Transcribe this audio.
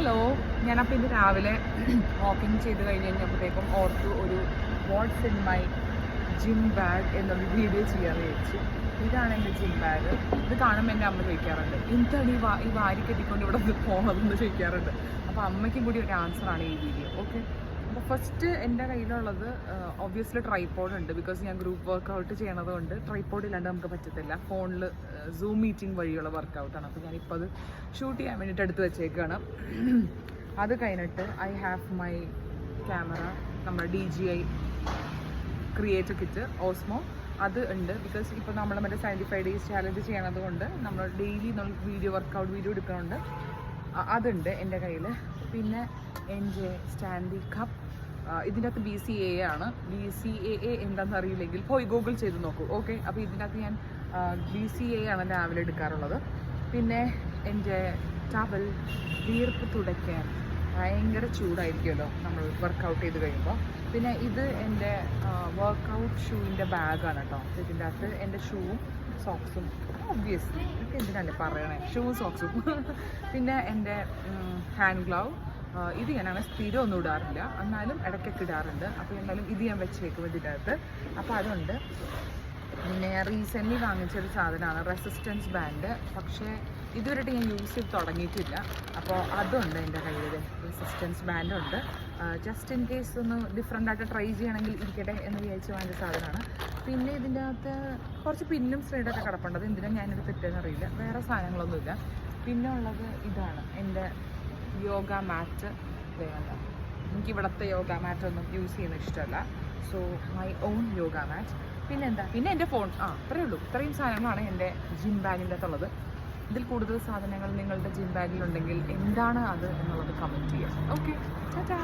Hello ഞാനപ്പോൾ ഇന്ന് രാവിലെ വാക്കിംഗ് ചെയ്ത് കഴിഞ്ഞ് കഴിഞ്ഞപ്പോഴത്തേക്കും ഓർത്തു ഒരു what's in my gym bag എന്നൊരു വീഡിയോ ചെയ്യാൻ വിചാരിച്ചു. ഇതാണ് എന്റെ ജിം ബാഗ് ഇത് കാണുമ്പോൾ എന്റെ അമ്മ ചോദിക്കാറുണ്ട് എന്താണ് ഈ വാ ഈ വാരി കെട്ടിക്കൊണ്ട് ഇവിടെ പോകണമെന്ന് ചോദിക്കാറുണ്ട്. അപ്പോൾ അമ്മയ്ക്കും കൂടി ഒരു ആൻസറാണ് ഈ വീഡിയോ ഓക്കെ അപ്പോൾ ഫസ്റ്റ് എന്റെ കയ്യിലുള്ളത് ഒബ്വിയസ്ലി ട്രൈപോഡ് ഉണ്ട് ബിക്കോസ് ഞാൻ ഗ്രൂപ്പ് വർക്കൗട്ട് ചെയ്യണത് കൊണ്ട് ട്രൈപോഡ് ഇല്ലാണ്ട് നമുക്ക് പറ്റത്തില്ല. ഫോണിൽ സൂം മീറ്റിംഗ് വഴിയുള്ള വർക്കൗട്ടാണ് അപ്പോൾ ഞാനിപ്പോൾ അത് ഷൂട്ട് ചെയ്യാൻ വേണ്ടിയിട്ട് എടുത്ത് വെച്ചേക്കാണ്. അത് കഴിഞ്ഞിട്ട് ഐ ഹാവ് മൈ ക്യാമറ നമ്മുടെ D J I create kit Osmo അത് ഉണ്ട് ബിക്കോസ് ഇപ്പോൾ നമ്മൾ മറ്റേ സെവന്റി ഫൈവ് ഡേയ്സ് ചാലഞ്ച് ചെയ്യണത് കൊണ്ട് നമ്മൾ ഡെയിലി നമ്മൾ വീഡിയോ വർക്കൗട്ട് വീഡിയോ എടുക്കുന്നുണ്ട് അതുണ്ട് എന്റെ കയ്യിൽ പിന്നെ എന്റെ സ്റ്റാൻഡി കപ്പ് ഇതിന്റെ അകത്ത് ബി സി എ ആണ്. ബി സി എ എ എന്താണെന്ന് അറിയില്ലെങ്കിൽ പോയി ഗൂഗിൾ ചെയ്ത് നോക്കൂ. ഓക്കെ? അപ്പോൾ ഇതിനകത്ത് ഞാൻ ബി സി എ ആണ് രാവിലെ എടുക്കാറുള്ളത്. പിന്നെ എന്റെ ടവൽ വീർപ്പ് തുടയ്ക്കാൻ ഭയങ്കര ചൂടായിരിക്കുമല്ലോ നമ്മൾ വർക്കൗട്ട് ചെയ്ത് കഴിയുമ്പോൾ. പിന്നെ ഇത് എന്റെ വർക്കൗട്ട് ഷൂവിന്റെ ബാഗാണ് കേട്ടോ ഇതിന്റെ അകത്ത് എന്റെ ഷൂവും സോക്സും ഒബ്വിയസ്ലി ഇതൊക്കെ എന്തിനല്ലേ പറയണേ? ഷൂവും സോക്സും പിന്നെ എന്റെ ഹാൻഡ് ഗ്ലൗ ഇത് ഞാനങ്ങനെ സ്ഥിരം ഒന്നും ഇടാറില്ല. എന്നാലും ഇടയ്ക്കൊക്കെ ഇടാറുണ്ട്. അപ്പോൾ എന്നാലും ഇത് ഞാൻ വെച്ച് ഇതിന്റെ അകത്ത്. അപ്പോൾ അതുണ്ട് പിന്നെ റീസെന്റ്ലി വാങ്ങിച്ചൊരു സാധനമാണ് റെസിസ്റ്റൻസ് ബാൻഡ് പക്ഷേ ഇതുവരെയായിട്ട് ഞാൻ യൂസ് ചെയ്ത് തുടങ്ങിയിട്ടില്ല. അപ്പോൾ അതുണ്ട് എന്റെ കയ്യിൽ റെസിസ്റ്റൻസ് ബാൻഡ് ഉണ്ട്. ജസ്റ്റ് ഇൻ കേസ് ഒന്ന് ഡിഫറെന്റ് ആയിട്ട് ട്രൈ ചെയ്യണമെങ്കിൽ ഇരിക്കട്ടെ എന്ന് വിചാരിച്ച് വാങ്ങിച്ച സാധനമാണ്. പിന്നെ ഇതിന്റെ അകത്ത് കുറച്ച് പിന്നും സ്ട്രൈഡൊക്കെ കിടപ്പുണ്ട്. അത് എന്തിനാണ് ഞാനിത് തെറ്റെന്ന് അറിയില്ല. വേറെ സാധനങ്ങളൊന്നുമില്ല. പിന്നെ ഉള്ളത് ഇതാണ്. എന്റെ യോഗ മാറ്റ് വേണ്ട എനിക്ക് ഇവിടുത്തെ യോഗ മാറ്റ് ഒന്നും യൂസ് ചെയ്യുന്ന ഇഷ്ടമല്ല. So my own yoga mat പിന്നെ എന്താ പിന്നെ എന്റെ ഫോൺ. ആ അത്രയേ ഉള്ളൂ. ഇത്രയും സാധനങ്ങളാണ് എന്റെ ജിം ബാഗിന്റെ അകത്തുള്ളത്. ഇതിൽ കൂടുതൽ സാധനങ്ങൾ നിങ്ങളുടെ ജിം ബാഗിലുണ്ടെങ്കിൽ എന്താണ് അത് എന്നുള്ളത് കമന്റ് ചെയ്യാം. ഓക്കെ ടാറ്റാ